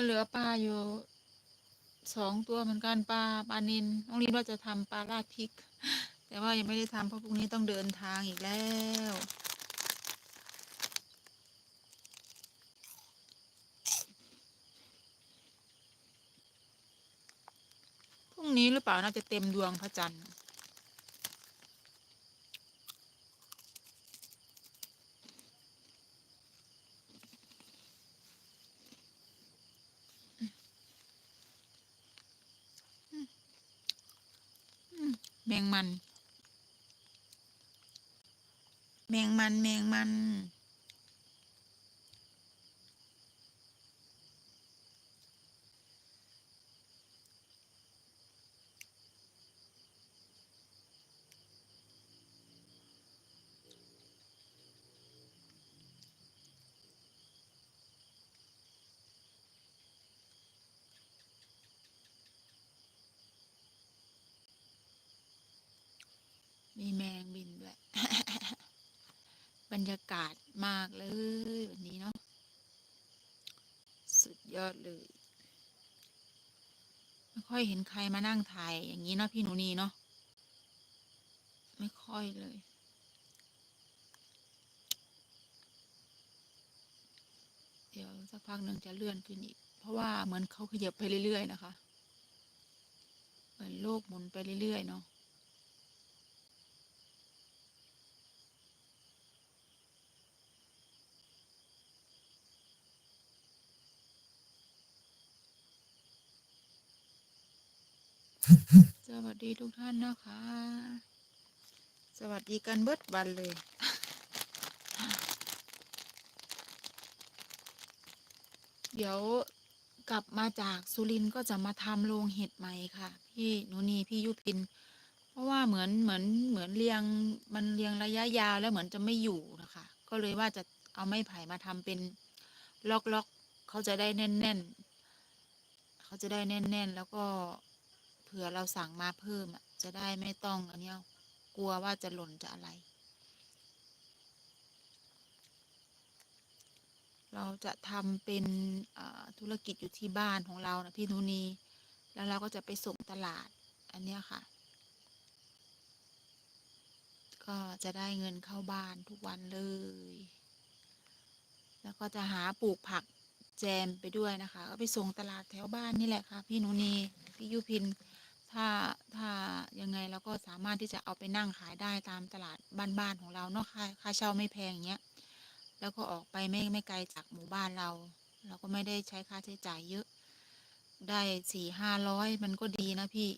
มันเหลือปลาอยู่สองตัวเหมือนกันปลาปลานินน้องลินว่าจะทำปลาราดพริก แต่ว่ายังไม่ได้ทำเพราะพรุ่งนี้ต้องเดินทางอีกแล้ว พรุ่งนี้หรือเปล่าน่าจะเต็มดวงพระจันทร์ แมงมัน แมงมันแมงมัน มีแมงบินด้วย บ รรยากาศมากเลยวันนี้เนาะสุดยอดเลย ไม่ค่อยเห็นใครมานั่งถ่ายอย่างนี้เนาะพี่หนูนีเนาะไม่ค่อยเลย เดี๋ยวสักพักหนึ่งจะเลื่อนขึ้นอีก เพราะว่าเหมือนเขาขยับไปเรื่อยๆนะคะ เหมือนโลกหมุนไปเรื่อยๆเนาะ สวัสดีทุกท่านนะคะ สวัสดีกันเบิดวันเลย เดี๋ยวกลับมาจากสุรินทร์ก็จะมาทำโรงเห็ดใหม่ค่ะ พี่หนูนีพี่ยุพิน เพราะว่าเหมือนเหมือนเหมือนเรียงมันเรียงระยะยาวแล้วเหมือนจะไม่อยู่นะคะ ก็เลยว่าจะเอาไม้ไผ่มาทำเป็นล็อกล็อกๆเขาจะได้แน่นแน่น ๆ เขาจะได้แน่นแน่นๆแล้วก็เผื่อเราสั่งมาเพิ่มอะ จะได้ไม่ต้องอันเนี้ยกลัวว่าจะหล่นจะอะไร เราจะทำเป็นธุรกิจอยู่ที่บ้านของเรานะพี่นุนี แล้วเราก็จะไปส่งตลาดอันเนี้ยค่ะ ก็จะได้เงินเข้าบ้านทุกวันเลย แล้วก็จะหาปลูกผักแจมไปด้วยนะคะ ก็ไปส่งตลาดแถวบ้านนี่แหละค่ะ พี่นูนี พี่ยุพิน ถ้าถ้ายังไงเราก็สามารถที่จะเอาไปนั่งขายได้ตามตลาดบ้านๆของเราเนาะค่าค่าเช่าไม่แพงเงี้ยแล้วก็ออกไปไม่ไม่ไกลจากหมู่บ้านเรา เราก็ไม่ได้ใช้ค่าใช้จ่ายเยอะ ได้สี่ห้าร้อยมันก็ดีนะพี่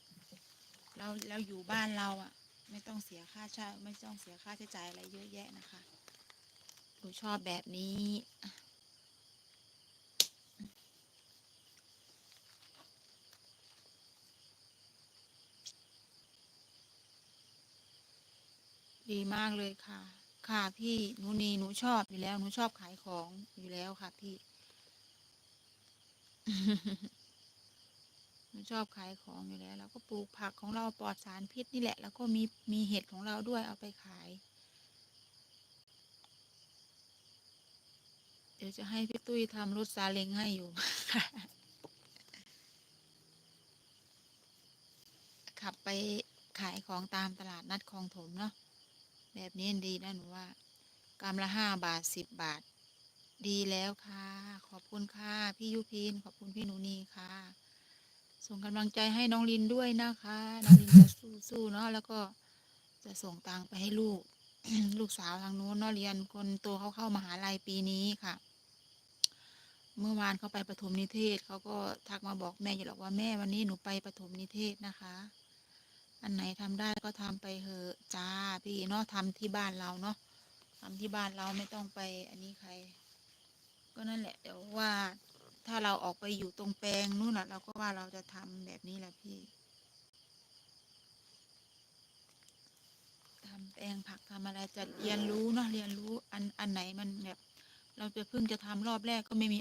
เราแล้วอยู่บ้านเราอะ ไม่ต้องเสียค่าเช่าไม่ต้องเสียค่าใช้จ่ายอะไรเยอะแยะนะคะหนูชอบแบบนี้ ดีมากเลยค่ะ ค่ะพี่หนูนีหนูชอบอยู่แล้วหนูชอบขายของอยู่แล้วค่ะพี่หนูชอบขายของอยู่แล้วแล้วก็ปลูกผักของเราปลอดสารพิษนี่แหละ แล้วก็มีมีเห็ดของเราด้วยเอาไปขาย เดี๋ยวจะให้พี่ตุ้ยทำรถซาเล้งให้อยู่ ขับไปขายของตามตลาดนัดคลองถมเนาะ แบบนี้ดีนะหนูว่ากำละห้าบาทสิบบาท ดีแล้วค่ะ ขอบคุณค่ะ พี่ยุพินขอบคุณพี่หนูนีค่ะ ส่งกำลังใจให้น้องลินด้วยนะคะ น้องลินจะสู้ๆเนาะแล้วก็จะส่งตังไปให้ลูก ลูกสาวทางนู้นเนาะเรียนคนโตเขาเข้ามหาลัยปีนี้ค่ะ เมื่อวานเขาไปประถมนิเทศเขาก็ทักมาบอกแม่อยู่หรอกว่าแม่วันนี้หนูไปประถมนิเทศนะคะ อันไหนทำได้ก็ทำไปเถอะจ้าพี่เนาะทำที่บ้านเราเนาะทำที่บ้านเราไม่ต้องไป อันนี้ใคร ก็นั่นแหละเดี๋ยวว่าถ้าเราออกไปอยู่ตรงแปลงนู่นน่ะ เราก็ว่าเราจะทำแบบนี้แหละพี่ทำแปลงผักทำอะไรจะเรียนรู้เนาะเรียนรู้อันอันไหนมันแบบ เราจะเพิ่งจะทำรอบแรกก็ไม่มี